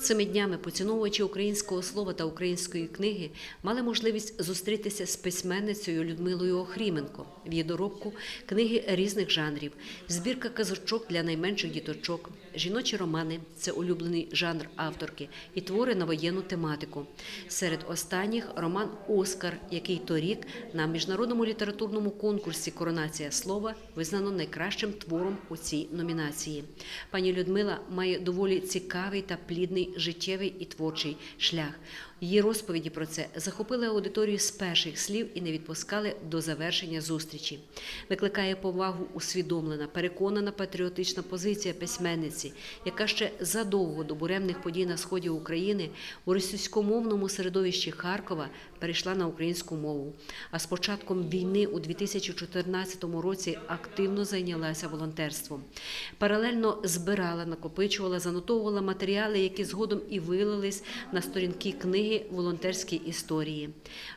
Цими днями поціновувачі українського слова та української книги мали можливість зустрітися з письменницею Людмилою Охріменко в її доробку книги різних жанрів, збірка казочок для найменших діточок, жіночі романи це улюблений жанр авторки і твори на воєнну тематику. Серед останніх роман Оскар, який торік на міжнародному літературному конкурсі Коронація слова визнано найкращим твором у цій номінації. Пані Людмила має доволі цікавий та плідний життєвий і творчий шлях. Її розповіді про це захопили аудиторію з перших слів і не відпускали до завершення зустрічі. Викликає повагу усвідомлена, переконана патріотична позиція письменниці, яка ще задовго до буремних подій на сході України у російськомовному середовищі Харкова перейшла на українську мову. А з початком війни у 2014 році активно зайнялася волонтерством. Паралельно збирала, накопичувала, занотовувала матеріали, які згодом і вилились на сторінки книги Волонтерські історії.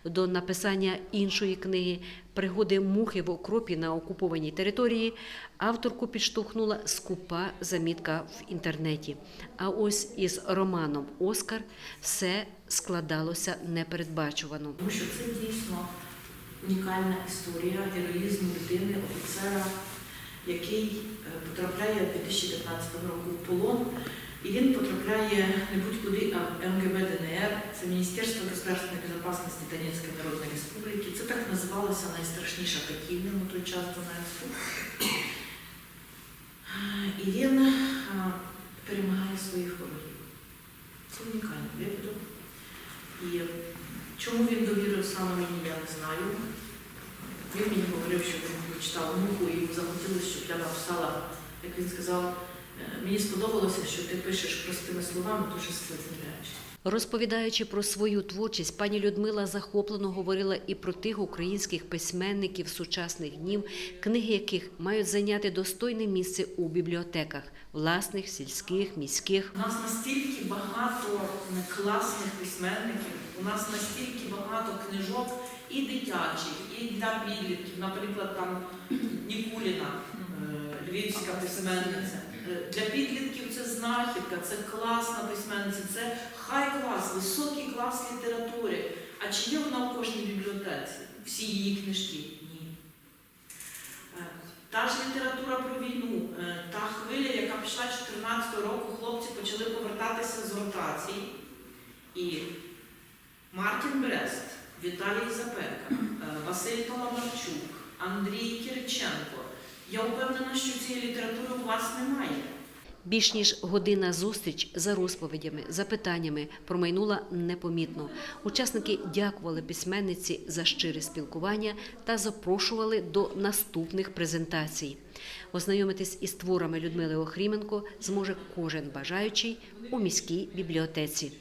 До написання іншої книги Пригоди мухи в окропі на окупованій території авторку підштовхнула скупа замітка в інтернеті. А ось із романом Оскар все складалося непередбачувано. Тому що це дійсно унікальна історія героїзму людини, офіцера, який е, потрапляє 2015 року в полон. І він потрапляє не будь-куди, а МГБ ДНР, це Міністерство государственної безпечності Донецької Народної Республіки. Це так називалася найстрашніша катівня на той час Донецьку. І він перемагає своїх ворогів. Це унікальний випадок. І чому він довірив саме мені, я не знаю. Він мені говорив, що він прочитав муху і захотілося, щоб я написала, як він сказав, «Е, мені сподобалося, що ти пишеш простими словами дуже складні. Розповідаючи про свою творчість, пані Людмила захоплено говорила і про тих українських письменників сучасних днів, книги яких мають зайняти достойне місце у бібліотеках власних, сільських, міських. У нас настільки багато класних письменників, у нас настільки багато книжок і дитячих, і для підлітків. Наприклад, там Нікуліна, е, львівська письменниця. Для підлітків це знахідка, це класна письменниця, це хай клас, високий клас літератури. А чи є вона в кожній бібліотеці? Всі її книжки? Ні. Е, Та ж література про війну, е, та хвиля, яка пішла 14 року, хлопці почали повертатися з ротацій. І Мартін Брест, Віталій Запека, е, Василь Паламарчук, Андрій Кириченко. Я впевнена, що цієї літератури у вас немає. Більш ніж година зустріч за розповідями, запитаннями промайнула непомітно. Учасники дякували письменниці за щире спілкування та запрошували до наступних презентацій. Ознайомитись із творами Людмили Охріменко зможе кожен бажаючий у міській бібліотеці.